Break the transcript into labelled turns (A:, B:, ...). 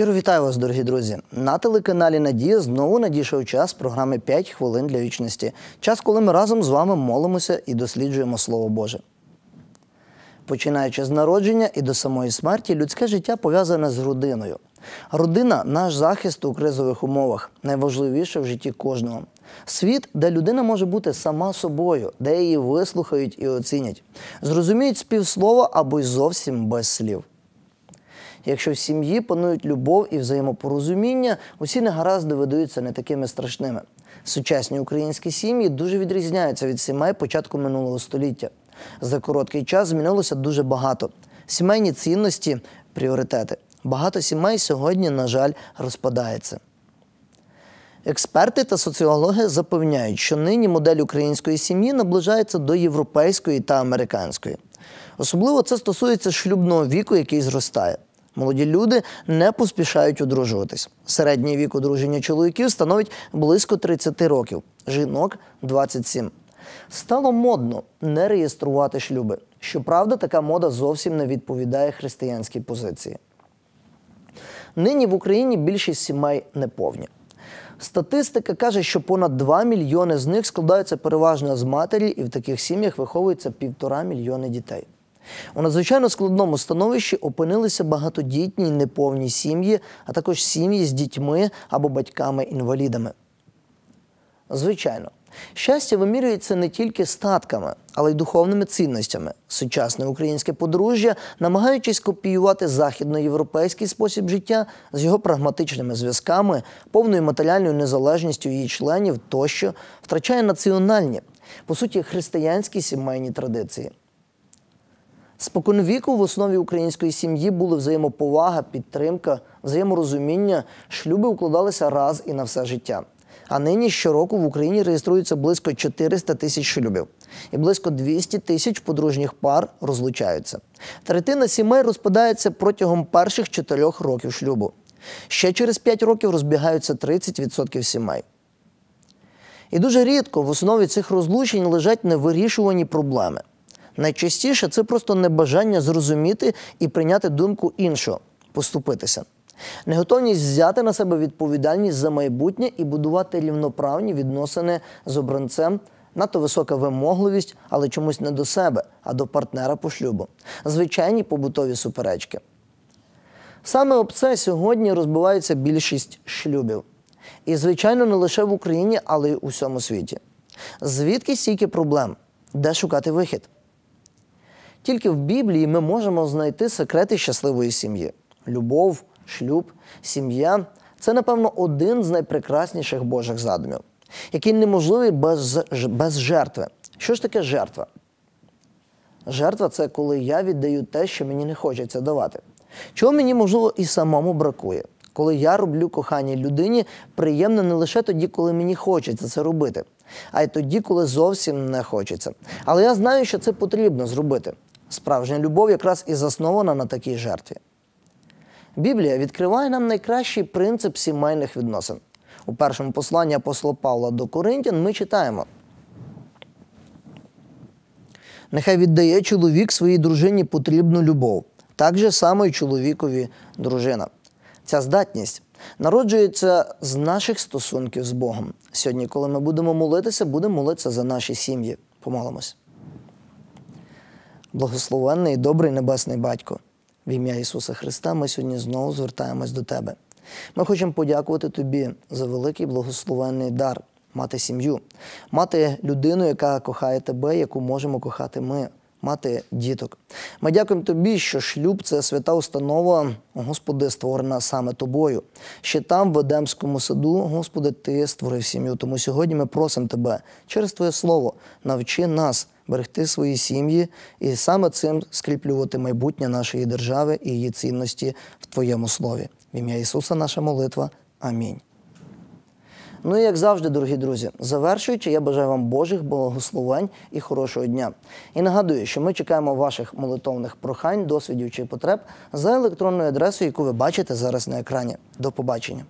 A: Щиро вітаю вас, дорогі друзі. На телеканалі Надія знову надійшов час програми «5 хвилин для вічності. Час, коли ми разом з вами молимося і досліджуємо Слово Боже. Починаючи з народження і до самої смерті, людське життя пов'язане з родиною. Родина наш захист у кризових умовах, найважливіше в житті кожного. Світ, де людина може бути сама собою, де її вислухають і оцінять, зрозуміють співслова або й зовсім без слів. Якщо в сім'ї панують любов і взаємопорозуміння, усі негаразди видаються не такими страшними. Сучасні українські сім'ї дуже відрізняються від сімей початку минулого століття. За короткий час змінилося дуже багато. Сімейні цінності, пріоритети. Багато сімей сьогодні, на жаль, розпадається. Експерти та соціологи запевняють, що нині модель української сім'ї наближається до європейської та американської. Особливо це стосується шлюбного віку, який зростає. Молоді люди не поспішають одружуватись. Середній вік одруження чоловіків становить близько 30 років, жінок 27. Стало модно не реєструвати шлюби. Щоправда, така мода зовсім не відповідає християнській позиції. Нині в Україні більшість сімей неповні. Статистика каже, що понад 2 мільйони з них складаються переважно з матері, і в таких сім'ях виховується півтора мільйони дітей. У надзвичайно складному становищі опинилися багатодітні й неповні сім'ї, а також сім'ї з дітьми або батьками-інвалідами. Звичайно, щастя вимірюється не тільки статками, але й духовними цінностями. Сучасне українське подружжя, намагаючись копіювати західноєвропейський спосіб життя з його прагматичними зв'язками, повною матеріальною незалежністю її членів тощо, втрачає національні, по суті, християнські сімейні традиції. Споконвіку в основі української сім'ї були взаємоповага, підтримка, взаєморозуміння. Шлюби укладалися раз і на все життя. А нині щороку в Україні реєструється близько 400 тисяч шлюбів, і близько 200 тисяч подружніх пар розлучаються. Третина сімей розпадається протягом перших чотирьох років шлюбу. Ще через 5 років розбігаються 30% сімей. І дуже рідко в основі цих розлучень лежать невирішувані проблеми. Найчастіше це просто небажання зрозуміти і прийняти думку іншого, поступитися. Неготовність взяти на себе відповідальність за майбутнє і будувати рівноправні відносини з обранцем, надто висока вимогливість, але чомусь не до себе, а до партнера по шлюбу. Звичайні побутові суперечки. Саме об це сьогодні розбивається більшість шлюбів. І, звичайно, не лише в Україні, але й у всьому світі. Звідки стільки проблем? Де шукати вихід? Тільки в Біблії ми можемо знайти секрети щасливої сім'ї. Любов, шлюб, сім'я це, напевно, один з найпрекрасніших Божих задумів, який неможливий без, без жертви. Що ж таке жертва? Жертва це коли я віддаю те, що мені не хочеться давати. Чого мені, можливо, і самому бракує. Коли я роблю коханій людині, приємно не лише тоді, коли мені хочеться це робити, а й тоді, коли зовсім не хочеться. Але я знаю, що це потрібно зробити. Справжня любов якраз і заснована на такій жертві. Біблія відкриває нам найкращий принцип сімейних відносин. У першому посланні апостола Павла до Коринтян ми читаємо. Нехай віддає чоловік своїй дружині потрібну любов, так же само й чоловікові дружина. Ця здатність народжується з наших стосунків з Богом. Сьогодні, коли ми будемо молитися, будемо молитися за наші сім'ї. Помолимось. Благословенний і добрий Небесний Батько, в ім'я Ісуса Христа, ми сьогодні знову звертаємось до Тебе. Ми хочемо подякувати Тобі за великий благословенний дар, мати сім'ю, мати людину, яка кохає тебе, яку можемо кохати ми, мати діток. Ми дякуємо Тобі, що шлюб це свята установа, Господи, створена саме тобою. Ще там, в Едемському саду, Господи, Ти створив сім'ю. Тому сьогодні ми просимо Тебе через Твоє Слово, навчи нас берегти свої сім'ї і саме цим скріплювати майбутнє нашої держави і її цінності в Твоєму слові. В ім'я Ісуса наша молитва. Амінь. Ну і як завжди, дорогі друзі, завершуючи, я бажаю вам Божих благословень і хорошого дня. І нагадую, що ми чекаємо ваших молитовних прохань, досвідів чи потреб за електронною адресою, яку ви бачите зараз на екрані. До побачення.